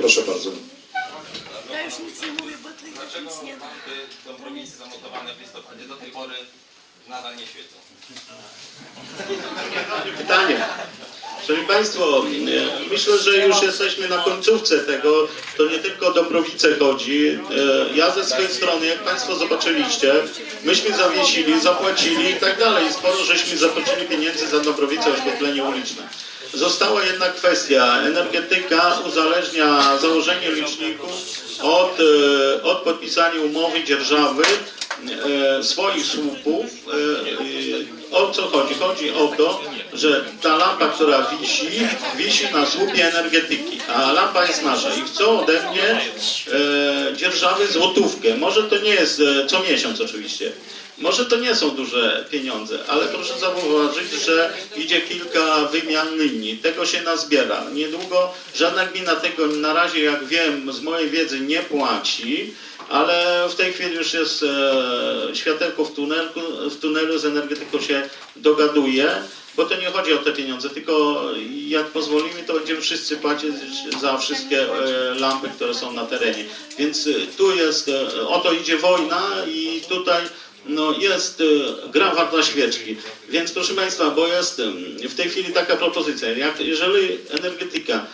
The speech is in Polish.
Proszę bardzo. Ja już nic nie mówię, bo Dlaczego nic nie ma. Dąbrowicy zamontowane w listopadzie do tej pory nadal nie świecą? Pytanie. Szanowni Państwo, myślę, że już jesteśmy na końcówce tego. To nie tylko o Dąbrowice chodzi. E, Ja ze swojej strony, jak Państwo zobaczyliście, myśmy zawiesili, zapłacili i tak dalej. Sporo żeśmy zapłacili pieniędzy za Dąbrowice oświetlenie uliczne. Została jedna kwestia. Energetyka uzależnia założenie liczników od, e, od podpisania umowy dzierżawy e, swoich słupów. E, o co chodzi? Chodzi o to, że ta lampa, która wisi, wisi na słupie energetyki, a lampa jest nasza i chcą ode mnie dzierżawy złotówkę. Może to nie jest e, co miesiąc oczywiście. Może to nie są duże pieniądze, ale proszę zauważyć, że idzie kilka wymian linii. Tego się nazbiera. Niedługo żadna gmina tego na razie, jak wiem, z mojej wiedzy nie płaci, ale w tej chwili już jest e, światełko w tunelu, w tunelu z energetyką się dogaduje, bo to nie chodzi o te pieniądze, tylko jak pozwolimy, to będziemy wszyscy płacić za wszystkie e, lampy, które są na terenie. Więc e, tu jest, e, o to idzie wojna i tutaj no, jest gra warta świeczki. Więc proszę Państwa, bo jest w tej chwili taka propozycja, jak, jeżeli energetyka